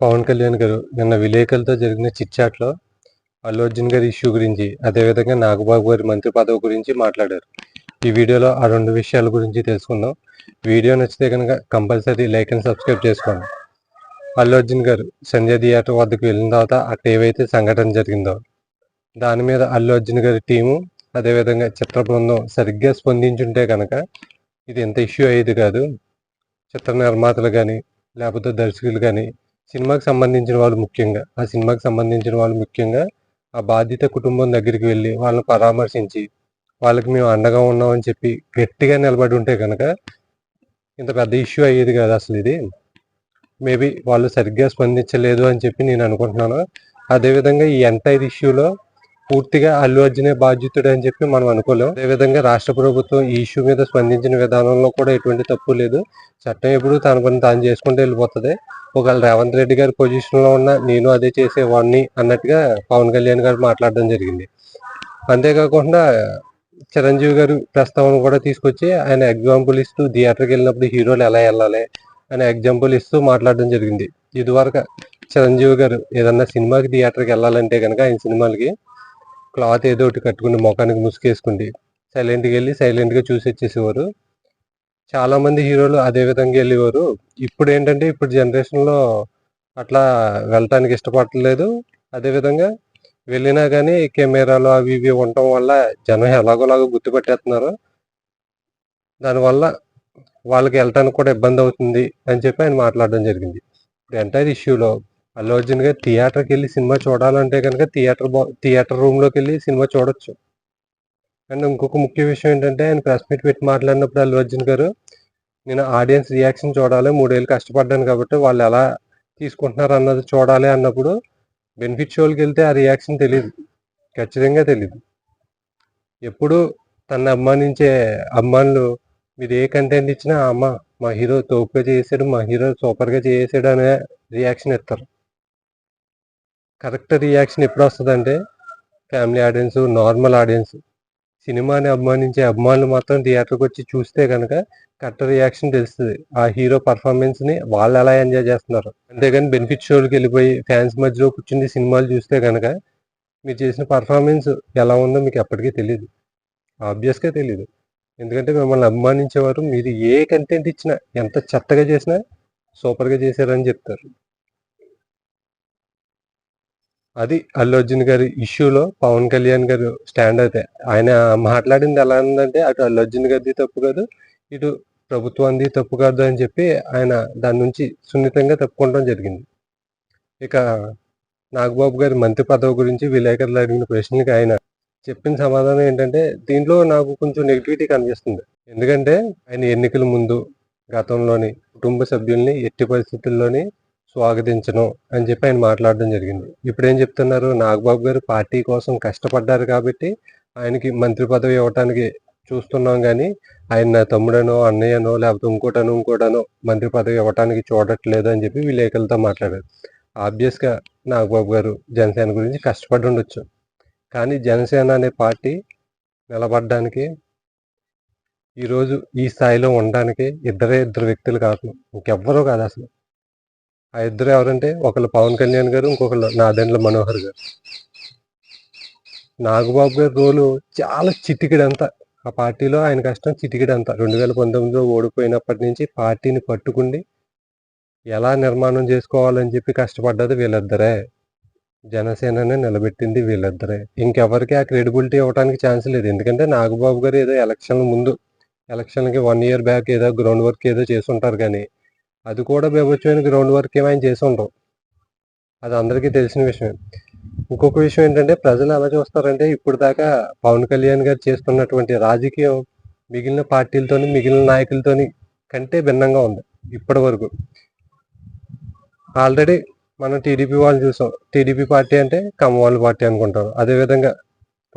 పవన్ కళ్యాణ్ గారు నిన్న విలేకరులతో జరిగిన చిట్చాట్లో అల్లు అర్జున్ గారి ఇష్యూ గురించి అదేవిధంగా నాగబాబు గారి మంత్రి పదవి గురించి మాట్లాడారు. ఈ వీడియోలో ఆ రెండు విషయాల గురించి తెలుసుకుందాం. వీడియో నచ్చితే కనుక కంపల్సరీ లైక్ అండ్ సబ్స్క్రైబ్ చేసుకోండి. అల్లు అర్జున్ గారు సంజయ్ థియేటర్ వద్దకు వెళ్ళిన తర్వాత అక్కడ ఏవైతే సంఘటన జరిగిందో దాని మీద అల్లు అర్జున్ గారి టీము అదేవిధంగా చిత్ర బృందం సరిగ్గా స్పందించుంటే కనుక ఇది ఎంత ఇష్యూ అయ్యేది కాదు. చిత్ర నిర్మాతలు కానీ లేకపోతే దర్శకులు కానీ సినిమాకి సంబంధించిన వాళ్ళు ముఖ్యంగా. ఆ సినిమాకి సంబంధించిన వాళ్ళు ముఖ్యంగా ఆ బాధిత కుటుంబం దగ్గరికి వెళ్ళి వాళ్ళని పరామర్శించి వాళ్ళకి మేము అండగా ఉన్నామని చెప్పి గట్టిగా నిలబడి ఉంటే కనుక ఇంత పెద్ద ఇష్యూ అయ్యేది కాదు అసలు ఇది. మేబీ వాళ్ళు సరిగ్గా స్పందించలేదు అని చెప్పి నేను అనుకుంటున్నాను. అదేవిధంగా ఈ ఎంటైర్ ఇష్యూలో పూర్తిగా అల్లు అర్జునే బాధ్యతుడు అని చెప్పి మనం అనుకోలేం. అదేవిధంగా రాష్ట్ర ప్రభుత్వం ఈ ఇష్యూ మీద స్పందించిన విధానంలో కూడా ఎటువంటి తప్పు లేదు. చట్టం ఎప్పుడు తన పని తాను చేసుకుంటూ వెళ్ళిపోతుంది. ఒకవేళ రేవంత్ రెడ్డి గారి పొజిషన్లో ఉన్న నేను అదే చేసేవాడిని అన్నట్టుగా పవన్ కళ్యాణ్ గారు మాట్లాడడం జరిగింది. అంతేకాకుండా చిరంజీవి గారు ప్రస్తావన కూడా తీసుకొచ్చి ఆయన ఎగ్జాంపుల్ ఇస్తూ థియేటర్కి వెళ్ళినప్పుడు హీరోలు ఎలా వెళ్ళాలి అనే ఎగ్జాంపుల్ ఇస్తూ మాట్లాడడం జరిగింది. ఇదివరకు చిరంజీవి గారు ఏదన్నా సినిమాకి థియేటర్కి వెళ్ళాలంటే కనుక ఆయన సినిమాలకి క్లాత్ ఏదో ఒకటి కట్టుకుని ముఖానికి ముసుకేసుకుండి సైలెంట్గా వెళ్ళి సైలెంట్గా చూసి వచ్చేసేవారు చాలామంది హీరోలు అదే విధంగా వెళ్ళేవారు. ఇప్పుడు ఏంటంటే ఇప్పుడు జనరేషన్లో అట్లా వెళ్ళటానికి ఇష్టపడలేదు అదేవిధంగా వెళ్ళినా కానీ కెమెరాలు అవి ఇవి ఉండటం వల్ల జనం ఎలాగోలాగో గుర్తుపెట్టేస్తున్నారు దానివల్ల వాళ్ళకి వెళ్ళటానికి కూడా ఇబ్బంది అవుతుంది అని చెప్పి ఆయన మాట్లాడడం జరిగింది. ఇప్పుడు ఎంటైర్ ఇష్యూలో అల్లు అర్జున్ గారు థియేటర్కి వెళ్ళి సినిమా చూడాలంటే కనుక థియేటర్ థియేటర్ రూమ్లోకి వెళ్ళి సినిమా చూడొచ్చు. అండ్ ఇంకొక ముఖ్య విషయం ఏంటంటే ఆయన ప్రెస్ మీట్ పెట్టి మాట్లాడినప్పుడు అల్లు అర్జున్ గారు నేను ఆడియన్స్ రియాక్షన్ చూడాలి మూడేళ్ళు కష్టపడ్డాను కాబట్టి వాళ్ళు ఎలా తీసుకుంటున్నారు అన్నది చూడాలి అన్నప్పుడు బెనిఫిట్ షోలకి వెళ్తే ఆ రియాక్షన్ తెలియదు ఖచ్చితంగా తెలియదు ఎప్పుడు తను అభిమానించే అమ్మానులు మీరు ఏ కంటెంట్ ఇచ్చినా అమ్మ మా హీరో తోపుగా చేసాడు మా హీరో సూపర్గా చేసాడు అనే రియాక్షన్ ఇస్తారు. కరెక్ట్ రియాక్షన్ ఎప్పుడు వస్తుందంటే ఫ్యామిలీ ఆడియన్స్ నార్మల్ ఆడియన్స్. సినిమాని అభిమానించే అభిమానులు మాత్రం థియేటర్కి వచ్చి చూస్తే కనుక కరెక్ట్ రియాక్షన్ తెలుస్తుంది. ఆ హీరో పర్ఫార్మెన్స్ని వాళ్ళు ఎలా ఎంజాయ్ చేస్తున్నారు. అంతేగాని బెనిఫిట్ షోలకి వెళ్ళిపోయి ఫ్యాన్స్ మధ్యలో కూర్చుని సినిమాలు చూస్తే కనుక మీరు చేసిన పర్ఫార్మెన్స్ ఎలా ఉందో మీకు ఎప్పటికీ తెలియదు ఆబ్వియస్గా తెలియదు ఎందుకంటే మిమ్మల్ని అభిమానించేవారు మీరు ఏ కంటెంట్ ఇచ్చినా ఎంత చెత్తగా చేసినా సూపర్గా చేశారని చెప్తారు. అది అల్లు అర్జున్ గారి ఇష్యూలో పవన్ కళ్యాణ్ గారు స్టాండ్ అయితే. ఆయన మాట్లాడింది ఎలా ఉందంటే అటు అల్లు అర్జున్ గారిది తప్పు కాదు ఇటు ప్రభుత్వాన్ని తప్పు కాదు అని చెప్పి ఆయన దాని నుంచి సున్నితంగా తప్పుకోవడం జరిగింది. ఇక నాగబాబు గారి మంత్రి పదవి గురించి విలేకరులు అడిగిన ప్రశ్నకి ఆయన చెప్పిన సమాధానం ఏంటంటే దీంట్లో నాకు కొంచెం నెగిటివిటీ కనిపిస్తుంది. ఎందుకంటే ఆయన ఎన్నికల ముందు గతంలోని కుటుంబ సభ్యుల్ని ఎట్టి పరిస్థితుల్లోని స్వాగతించను అని చెప్పి ఆయన మాట్లాడడం జరిగింది. ఇప్పుడు ఏం చెప్తున్నారు? నాగబాబు గారు పార్టీ కోసం కష్టపడ్డారు కాబట్టి ఆయనకి మంత్రి పదవి ఇవ్వటానికి చూస్తున్నాం కానీ ఆయన నా తమ్ముడనో అన్నయ్యనో లేకపోతే ఇంకోటనో ఇంకోటనో మంత్రి పదవి ఇవ్వటానికి చూడట్లేదు అని చెప్పి విలేకరులతో మాట్లాడారు. ఆబ్వియస్గా నాగబాబు గారు జనసేన గురించి కష్టపడి ఉండొచ్చు. కానీ జనసేన అనే పార్టీ నిలబడడానికి ఈరోజు ఈ స్థాయిలో ఉండడానికి ఇద్దరే ఇద్దరు వ్యక్తులు కాదు. ఇంకెవ్వరూ కాదు అసలు. ఆ ఇద్దరు ఎవరంటే ఒకళ్ళు పవన్ కళ్యాణ్ గారు ఇంకొకళ్ళు నాదెండ్ల మనోహర్ గారు. నాగబాబు గారి రోలు చాలా చిటికిడంతా. ఆ పార్టీలో ఆయన కష్టం చిటికిడంతా. రెండు వేల పంతొమ్మిదిలో ఓడిపోయినప్పటి నుంచి పార్టీని పట్టుకుండి ఎలా నిర్మాణం చేసుకోవాలని చెప్పి కష్టపడ్డది వీళ్ళిద్దరే. జనసేననే నిలబెట్టింది వీళ్ళిద్దరే. ఇంకెవరికి ఆ క్రెడిబిలిటీ ఇవ్వడానికి ఛాన్స్ లేదు. ఎందుకంటే నాగబాబు గారు ఏదో ఎలక్షన్ ముందు ఎలక్షన్కి వన్ ఇయర్ బ్యాక్ ఏదో గ్రౌండ్ వర్క్ ఏదో చేసి ఉంటారు కానీ అది కూడా బేబొచ్చమైన గ్రౌండ్ వర్క్ ఏమైనా చేసి ఉండవు అది అందరికీ తెలిసిన విషయం ఇంకొక విషయం ఏంటంటే ప్రజలు ఎలా చూస్తారంటే ఇప్పుడు దాకా పవన్ కళ్యాణ్ గారు చేస్తున్నటువంటి రాజకీయం మిగిలిన పార్టీలతోని మిగిలిన నాయకులతోని కంటే భిన్నంగా ఉంది ఇప్పటి వరకు. ఆల్రెడీ మనం టీడీపీ వాళ్ళు చూసాం. టీడీపీ పార్టీ అంటే కమ్మవాళ్ళ పార్టీ అనుకుంటారు. అదేవిధంగా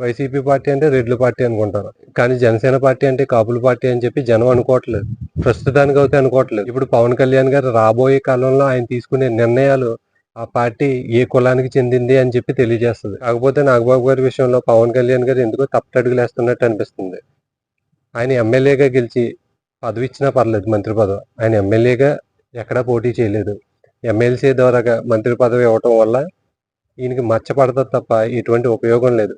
వైసీపీ పార్టీ అంటే రెడ్ల పార్టీ అనుకుంటారు. కానీ జనసేన పార్టీ అంటే కాపుల పార్టీ అని చెప్పి జనం అనుకోవట్లేదు. ప్రస్తుతానికి అయితే అనుకోవట్లేదు. ఇప్పుడు పవన్ కళ్యాణ్ గారు రాబోయే కాలంలో ఆయన తీసుకునే నిర్ణయాలు ఆ పార్టీ ఏ కులానికి చెందింది అని చెప్పి తెలియజేస్తుంది. కాకపోతే నాగబాబు గారి విషయంలో పవన్ కళ్యాణ్ గారు ఎందుకో తప్పటడుగులేస్తున్నట్టు అనిపిస్తుంది. ఆయన ఎమ్మెల్యేగా గెలిచి పదవి ఇచ్చినా పర్లేదు మంత్రి పదవి. ఆయన ఎమ్మెల్యేగా ఎక్కడా పోటీ చేయలేదు. ఎమ్మెల్సీ ద్వారా మంత్రి పదవి ఇవ్వటం వల్ల ఈయనకి మచ్చ పడుతుంది తప్ప ఎటువంటి ఉపయోగం లేదు.